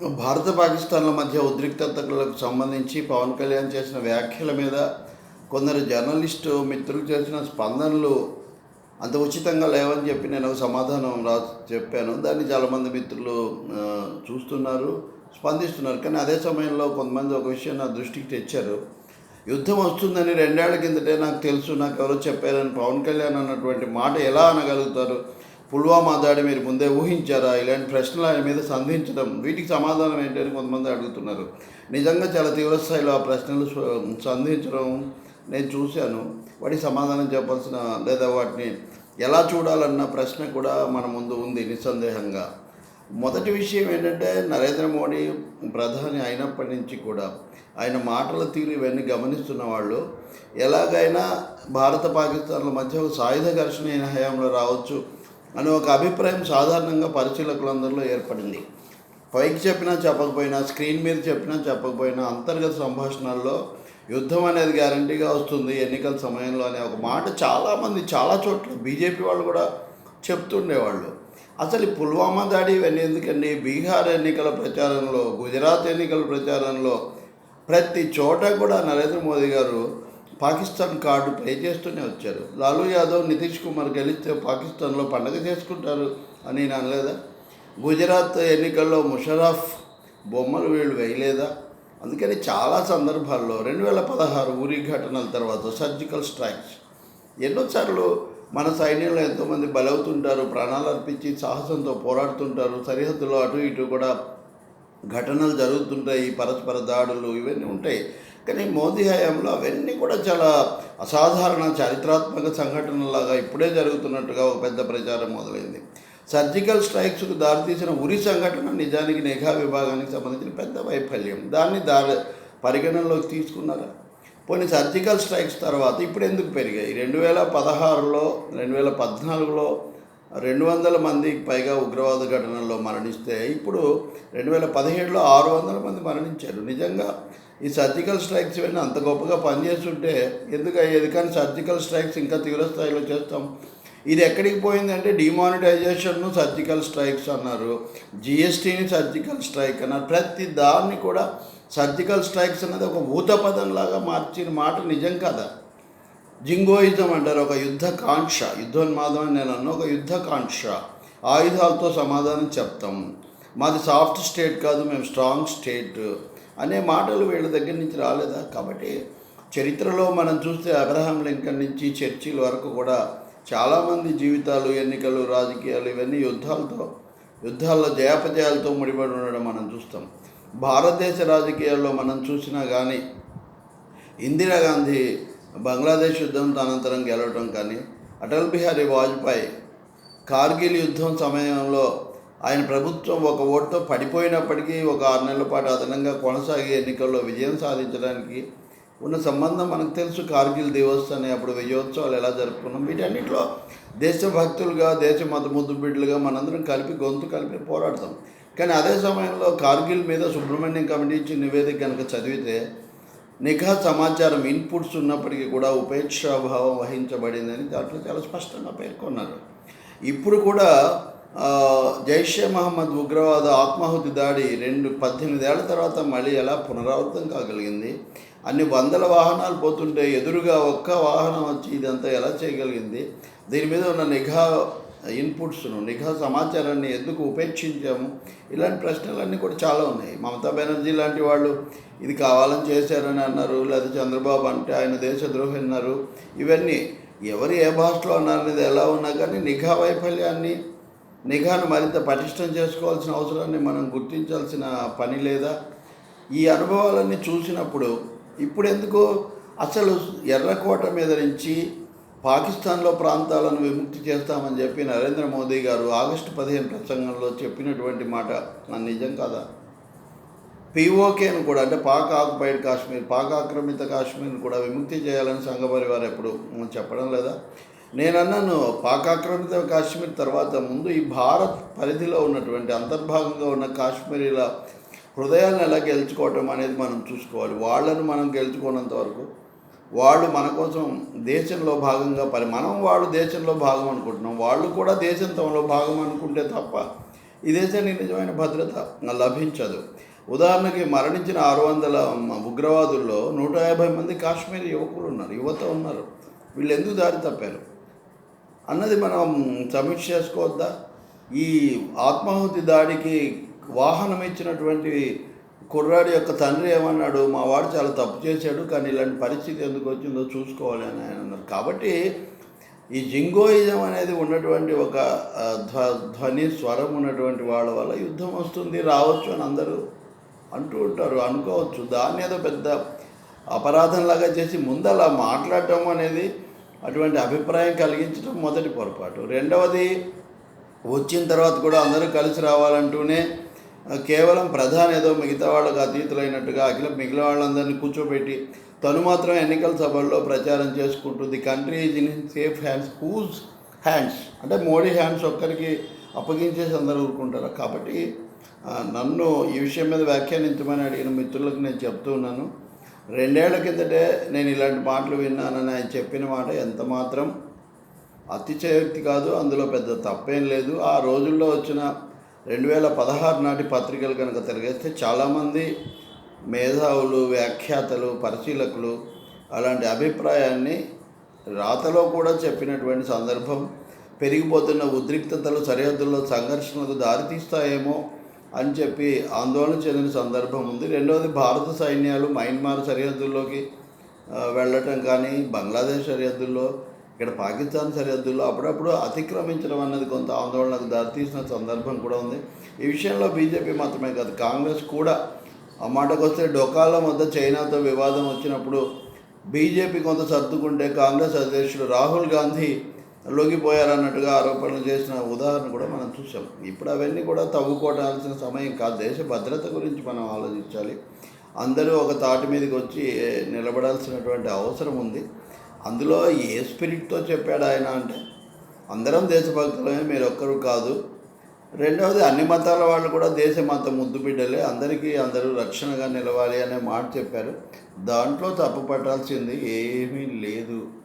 భారత పాకిస్తాన్ల మధ్య ఉద్రిక్తతలకు సంబంధించి పవన్ కళ్యాణ్ చేసిన వ్యాఖ్యల మీద కొందరు జర్నలిస్టు మిత్రులు చేసిన స్పందనలు అంత ఉచితంగా లేవని చెప్పి నేను సమాధానం రా చెప్పాను. దాన్ని చాలామంది మిత్రులు చూస్తున్నారు స్పందిస్తున్నారు. కానీ అదే సమయంలో కొంతమంది ఒక విషయం నా దృష్టికి తెచ్చారు. యుద్ధం వస్తుందని రెండేళ్ళ కిందటే నాకు తెలుసు నాకు ఎవరో చెప్పారని పవన్ కళ్యాణ్ అన్నటువంటి మాట ఎలా అనగలుగుతారు? పుల్వామా దాడి మీరు ముందే ఊహించారా? ఇలాంటి ప్రశ్నలు ఆయన మీద సంధించడం వీటికి సమాధానం ఏంటని కొంతమంది అడుగుతున్నారు. నిజంగా చాలా తీవ్రస్థాయిలో ఆ ప్రశ్నలు సంధించడం నేను చూశాను. వాటికి సమాధానం చెప్పాల్సిన లేదా వాటిని ఎలా చూడాలన్న ప్రశ్న కూడా మన ముందు ఉంది నిస్సందేహంగా. మొదటి విషయం ఏంటంటే నరేంద్ర మోడీ ప్రధాని అయినప్పటి నుంచి కూడా ఆయన మాటల తీరు ఇవన్నీ గమనిస్తున్న వాళ్ళు ఎలాగైనా భారత పాకిస్తాన్ల మధ్య ఒక సాయుధ ఘర్షణ అయిన హయాంలో రావచ్చు అనే ఒక అభిప్రాయం సాధారణంగా పరిశీలకులందరిలో ఏర్పడింది. పైకి చెప్పినా చెప్పకపోయినా స్క్రీన్ మీద చెప్పినా చెప్పకపోయినా అంతర్గత సంభాషణల్లో యుద్ధం అనేది గ్యారంటీగా వస్తుంది ఎన్నికల సమయంలో అనే ఒక మాట చాలామంది చాలా చోట్ల బీజేపీ వాళ్ళు కూడా చెప్తుండేవాళ్ళు. అసలు ఈ పుల్వామా దాడి ఇవన్నీ ఎందుకండి? బీహార్ ఎన్నికల ప్రచారంలో గుజరాత్ ఎన్నికల ప్రచారంలో ప్రతి చోట కూడా నరేంద్ర మోదీ గారు పాకిస్తాన్ కార్డు ప్లే చేస్తూనే వచ్చారు. లాలూ యాదవ్ నితీష్ కుమార్ గెలిస్తే పాకిస్తాన్లో పండగ చేసుకుంటారు అని నేను అనలేదా? గుజరాత్ ఎన్నికల్లో ముషరఫ్ బొమ్మలు వీళ్ళు వేయలేదా? అందుకని చాలా సందర్భాల్లో రెండు వేల పదహారు ఊరి ఘటనల తర్వాత సర్జికల్ స్ట్రైక్స్. ఎన్నోసార్లు మన సైన్యంలో ఎంతోమంది బలవుతుంటారు ప్రాణాలు అర్పించి సాహసంతో పోరాడుతుంటారు సరిహద్దులో అటు ఇటు కూడా ఘటనలు జరుగుతుంటాయి పరస్పర దాడులు ఇవన్నీ ఉంటాయి. కానీ మోదీ హయాంలో అవన్నీ కూడా చాలా అసాధారణ చారిత్రాత్మక సంఘటనలాగా ఇప్పుడే జరుగుతున్నట్టుగా ఒక పెద్ద ప్రచారం మొదలైంది. సర్జికల్ స్ట్రైక్స్కు దారితీసిన ఉరి సంఘటన నిజానికి నిఘా విభాగానికి సంబంధించిన పెద్ద వైఫల్యం. దాన్ని దారి పరిగణనలోకి తీసుకున్నారా? పోనీ సర్జికల్ స్ట్రైక్స్ తర్వాత ఇప్పుడు ఎందుకు పెరిగాయి? రెండు వేల పదహారులో రెండు వేల పద్నాలుగులో రెండు వందల మందికి పైగా ఉగ్రవాద ఘటనల్లో మరణిస్తే ఇప్పుడు రెండు వేల పదిహేడులో ఆరు వందల మంది మరణించారు. నిజంగా ఈ సర్జికల్ స్ట్రైక్స్ ఇవన్నీ అంత గొప్పగా పనిచేస్తుంటే ఎందుకు అయ్యేది? కానీ సర్జికల్ స్ట్రైక్స్ ఇంకా తీవ్ర స్థాయిలో చేస్తాం. ఇది ఎక్కడికి పోయిందంటే డిమానిటైజేషన్ను సర్జికల్ స్ట్రైక్స్ అన్నారు. జిఎస్టీని సర్జికల్ స్ట్రైక్ అన్నారు. ప్రతి దాన్ని కూడా సర్జికల్ స్ట్రైక్స్ అనేది ఒక భూతపదంలాగా మార్చిన మాట నిజం కదా? జింగోయిజం అంటారు. ఒక యుద్ధ కాంక్ష యుద్ధోన్మాదం అని నేను అన్నా. ఒక యుద్ధ కాంక్ష. ఆయుధాలతో సమాధానం చెప్తాం. మాది సాఫ్ట్ స్టేట్ కాదు మేము స్ట్రాంగ్ స్టేట్ అనే మాటలు వీళ్ళ దగ్గర నుంచి రాలేదా? కాబట్టి చరిత్రలో మనం చూస్తే అబ్రహాం లింకన్ నుంచి చర్చిల వరకు కూడా చాలామంది జీవితాలు ఎన్నికలు రాజకీయాలు ఇవన్నీ యుద్ధాలతో యుద్ధాల్లో జయాపజయాలతో ముడిపడి ఉండడం మనం చూస్తాం. భారతదేశ రాజకీయాల్లో మనం చూసినా కానీ ఇందిరాగాంధీ బంగ్లాదేశ్ యుద్ధం అనంతరం గెలవడం కానీ అటల్ బిహారీ వాజ్పేయి కార్గిల్ యుద్ధం సమయంలో ఆయన ప్రభుత్వం ఒక ఓటుతో పడిపోయినప్పటికీ ఒక ఆరు నెలల పాటు అదనంగా కొనసాగే ఎన్నికల్లో విజయం సాధించడానికి ఉన్న సంబంధం మనకు తెలుసు. కార్గిల్ దివస్ అనే అప్పుడు విజయోత్సవాలు ఎలా జరుపుకున్నాం వీటన్నిటిలో దేశభక్తులుగా దేశ మత ముద్దు బిడ్డలుగా మనందరం కలిపి గొంతు కలిపి పోరాడతాం. కానీ అదే సమయంలో కార్గిల్ మీద సుబ్రహ్మణ్యం కమిటీ ఇచ్చిన నివేదిక కనుక చదివితే నిఘా సమాచారం ఇన్పుట్స్ ఉన్నప్పటికీ కూడా ఉపేక్షాభావం వహించబడిందని దాంట్లో చాలా స్పష్టంగా పేర్కొన్నారు. ఇప్పుడు కూడా జైషే మహమ్మద్ ఉగ్రవాద ఆత్మాహుతి దాడి రెండు పద్దెనిమిదేళ్ళ తర్వాత మళ్ళీ ఎలా పునరావృతం కాగలిగింది? అన్ని వందల వాహనాలు పోతుంటే ఎదురుగా ఒక్క వాహనం వచ్చి ఇదంతా ఎలా చేయగలిగింది? దీని మీద ఉన్న నిఘా ఇన్పుట్స్ను నిఘా సమాచారాన్ని ఎందుకు ఉపేక్షించాము? ఇలాంటి ప్రశ్నలన్నీ కూడా చాలా ఉన్నాయి. మమతా బెనర్జీ లాంటి వాళ్ళు ఇది కావాలని చేశారని అన్నారు లేదా చంద్రబాబు అంటే ఆయన దేశద్రోహి అన్నారు. ఇవన్నీ ఎవరు ఏ భాషలో అన్నారనేది ఎలా ఉన్నా కానీ నిఘా వైఫల్యాన్ని నిఘాను మరింత పటిష్టం చేసుకోవాల్సిన అవసరాన్ని మనం గుర్తించాల్సిన పని లేదా? ఈ అనుభవాలన్నీ చూసినప్పుడు ఇప్పుడు ఎందుకో అసలు ఎర్రకోట మీద నుంచి పాకిస్తాన్లో ప్రాంతాలను విముక్తి చేస్తామని చెప్పి నరేంద్ర మోదీ గారు ఆగస్టు పదిహేను ప్రసంగంలో చెప్పినటువంటి మాట మన నిజం కదా? పీఓకేను కూడా అంటే పాక్ ఆక్యుపైడ్ కాశ్మీర్ పాక్ ఆక్రమిత కాశ్మీర్ను కూడా విముక్తి చేయాలని సంఘపరివారు ఎప్పుడు చెప్పడం లేదా? నేను అన్నాను పాకాక్రమిత కాశ్మీర్ తర్వాత ముందు ఈ భారత్ పరిధిలో ఉన్నటువంటి అంతర్భాగంగా ఉన్న కాశ్మీరీల హృదయాలను ఎలా గెలుచుకోవటం అనేది మనం చూసుకోవాలి. వాళ్ళను మనం గెలుచుకోనంత వరకు వాళ్ళు మన కోసం దేశంలో భాగంగా పని మనం వాళ్ళు దేశంలో భాగం అనుకుంటున్నాం. వాళ్ళు కూడా దేశం తమలో భాగం అనుకుంటే తప్ప ఈ దేశానికి నిజమైన భద్రత లభించదు. ఉదాహరణకి మరణించిన ఆరు వందల ఉగ్రవాదుల్లో నూట యాభై మంది కాశ్మీర్ యువకులు ఉన్నారు యువత ఉన్నారు. వీళ్ళు ఎందుకు దారి తప్పారు? అన్నది మనం సమీక్ష చేసుకోవద్దా? ఈ ఆత్మాహుతి దాడికి వాహనం ఇచ్చినటువంటి కుర్రాడి యొక్క తండ్రి ఏమన్నాడు? మా వాడు చాలా తప్పు చేశాడు కానీ ఇలాంటి పరిస్థితి ఎందుకు వచ్చిందో చూసుకోవాలి అని ఆయన అన్నారు. కాబట్టి ఈ జింగోయిజం అనేది ఉన్నటువంటి ఒక ధ్వ ధ్వని స్వరం ఉన్నటువంటి వాళ్ళ వల్ల యుద్ధం వస్తుంది రావచ్చు అని అందరూ అంటూ ఉంటారు అనుకోవచ్చు. దాన్ని ఏదో పెద్ద అపరాధంలాగా చేసి ముందు అలా మాట్లాడటం అనేది అటువంటి అభిప్రాయం కలిగించడం మొదటి పొరపాటు. రెండవది వచ్చిన తర్వాత కూడా అందరూ కలిసి రావాలంటూనే కేవలం ప్రధాని ఏదో మిగతా వాళ్ళకు అతీతులైనట్టుగా అఖిల మిగిలిన వాళ్ళందరినీ కూర్చోబెట్టి తను మాత్రం ఎన్నికల సభల్లో ప్రచారం చేసుకుంటుంది. Country is in safe hands. Whose hands? అంటే మోడీ హ్యాండ్స్ ఒక్కరికి అప్పగించేసి అందరూ ఊరుకుంటారు. కాబట్టి నన్ను ఈ విషయం మీద వ్యాఖ్యానించమని అడిగిన మిత్రులకు నేను చెప్తూ ఉన్నాను. రెండేళ్ళ కిందటే నేను ఇలాంటి మాటలు విన్నానని ఆయన చెప్పిన మాట ఎంత మాత్రం అతిశయోక్తి కాదు అందులో పెద్ద తప్పేం లేదు. ఆ రోజుల్లో వచ్చిన రెండు వేల పదహారు నాటి పత్రికలు కనుక తిరిగేస్తే చాలామంది మేధావులు వ్యాఖ్యాతలు పరిశీలకులు అలాంటి అభిప్రాయాన్ని రాతలో కూడా చెప్పినటువంటి సందర్భం పెరిగిపోతున్న ఉద్రిక్తతలు సరిహద్దుల్లో సంఘర్షణలకు దారితీస్తాయేమో అని చెప్పి ఆందోళన చెందిన సందర్భం ఉంది. రెండవది భారత సైన్యాలు మయన్మార్ సరిహద్దుల్లోకి వెళ్ళటం కానీ బంగ్లాదేశ్ సరిహద్దుల్లో ఇక్కడ పాకిస్తాన్ సరిహద్దుల్లో అప్పుడప్పుడు అతిక్రమించడం అన్నది కొంత ఆందోళనకు దారితీసిన సందర్భం కూడా ఉంది. ఈ విషయంలో బీజేపీ మాత్రమే కాదు కాంగ్రెస్ కూడా ఆ మాటకు వస్తే డొకాల మధ్య చైనాతో వివాదం వచ్చినప్పుడు బీజేపీ కొంత సర్దుకుంటే కాంగ్రెస్ అధ్యక్షుడు రాహుల్ గాంధీ లొంగిపోయారన్నట్టుగా ఆరోపణలు చేసిన ఉదాహరణ కూడా మనం చూసాం. ఇప్పుడు అవన్నీ కూడా తవ్వుకోవాల్సిన సమయం కాదు. దేశ భద్రత గురించి మనం ఆలోచించాలి. అందరూ ఒక తాటి మీదకి వచ్చి నిలబడాల్సినటువంటి అవసరం ఉంది. అందులో ఏ స్పిరిట్తో చెప్పాడు ఆయన అంటే అందరం దేశభక్తులమే మీరు ఒక్కరు కాదు. రెండవది అన్ని మతాల వాళ్ళు కూడా దేశ మతం ముద్దు బిడ్డలే. అందరికీ అందరూ రక్షణగా నిలవాలి అనే మాట చెప్పారు. దాంట్లో తప్పు పట్టాల్సింది ఏమీ లేదు.